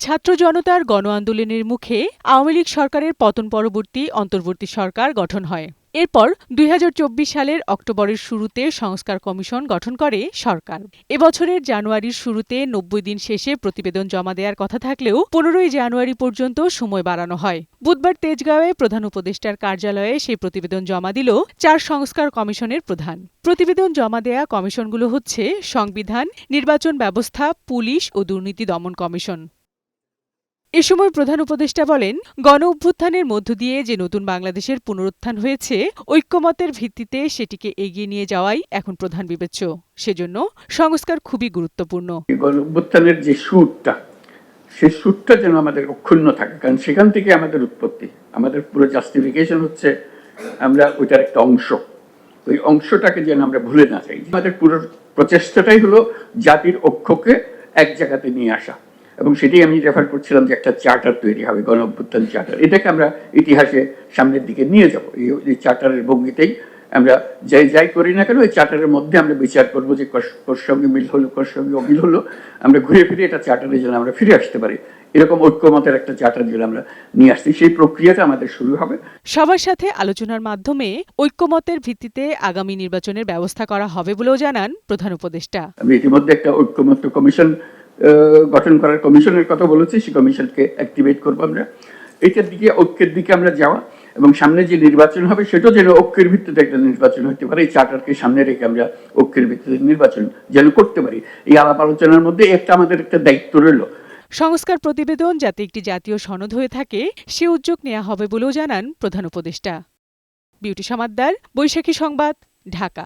ছাত্র জনতার গণ আন্দোলনের মুখে আওয়ামী লীগ সরকারের পতন পরবর্তী অন্তর্বর্তী সরকার গঠন হয়। এরপর দুই হাজার চব্বিশ সালের অক্টোবরের শুরুতে সংস্কার কমিশন গঠন করে সরকার। এবছরের জানুয়ারির শুরুতে নব্বই দিন শেষে প্রতিবেদন জমা দেওয়ার কথা থাকলেও পনেরোই জানুয়ারি পর্যন্ত সময় বাড়ানো হয়। বুধবার তেজগাঁওয়ে প্রধান উপদেষ্টার কার্যালয়ে সেই প্রতিবেদন জমা দিল চার সংস্কার কমিশনের প্রধান। প্রতিবেদন জমা দেয়া কমিশনগুলো হচ্ছে সংবিধান, নির্বাচন ব্যবস্থা, পুলিশ ও দুর্নীতি দমন কমিশন। এ সময় প্রধান উপদেষ্টা বলেন, গণ অভ্যুত্থানের মধ্য দিয়ে যে নতুন বাংলাদেশের পুনরুত্থান হয়েছে, ঐক্যমতের ভিত্তিতে সেটিকে এগিয়ে নিয়ে যাওয়াই এখন প্রধান বিবেচ্য। সেজন্য সংস্কার খুবই গুরুত্বপূর্ণ। গণ অভ্যুত্থানের যে সুরটা সেই সুরটা যেন আমাদের অক্ষুণ্ণ থাকে, কারণ সেখান থেকে আমাদের উৎপত্তি, আমাদের পুরো জাস্টিফিকেশন হচ্ছে আমরা ওইটার একটা অংশ। ওই অংশটাকে যেন আমরা ভুলে না যাই। আমাদের পুরো প্রচেষ্টাটাই হলো জাতির অক্ষকে এক জায়গাতে নিয়ে আসা। এবং সেটাই আমি রেফার করছিলাম যে একটা চার্টার তৈরি হবে গণ অভ্যুত্থান চার্টার এটাকে আমরা ইতিহাসে সামনের দিকে নিয়ে যাব। এই চার্টারের ভঙ্গিতেই আমরা যাই যাই করি না কেন ওই চার্টারের মধ্যে আমরা বিচার করব যে কর সঙ্গে মিল হলো কর সঙ্গে অমিল হলো। আমরা ঘুরে ফিরে এটা চার্টারে যেন আমরা ফিরে আসতে পারি। এরকম ঐক্যমতের একটা চার্টার যেন আমরা নিয়ে আসছি সেই প্রক্রিয়াটা আমাদের শুরু হবে। সবার সাথে আলোচনার মাধ্যমে ঐক্যমতের ভিত্তিতে আগামী নির্বাচনের ব্যবস্থা করা হবে বলেও জানান প্রধান উপদেষ্টা। আমি ইতিমধ্যে একটা ঐক্যমত্য কমিশন গঠন করার কমিশনের কথা বলেছি সেই কমিশনকে অ্যাক্টিভেট করব আমরা। এটার দিকে, ঐক্যের দিকে আমরা যাওয়া এবং সামনে যে নির্বাচন হবে, সেটাও যেন ঐক্যের ভিত্তিতে একটা নির্বাচন হতে পারে। এই চার্টারকে সামনে রেখে আমরা ঐক্যের ভিত্তিতে নির্বাচন যেন করতে পারি। এই আলাপ আলোচনার মধ্যে একটা আমাদের একটা দায়িত্ব রইল। সংস্কার প্রতিবেদন যাতে একটি জাতীয় সনদ হয়ে থাকে, সে উদ্যোগ নেওয়া হবে বলেও জানান প্রধান উপদেষ্টা। বিউটি সমাদ্দার, বৈশাখী সংবাদ, ঢাকা।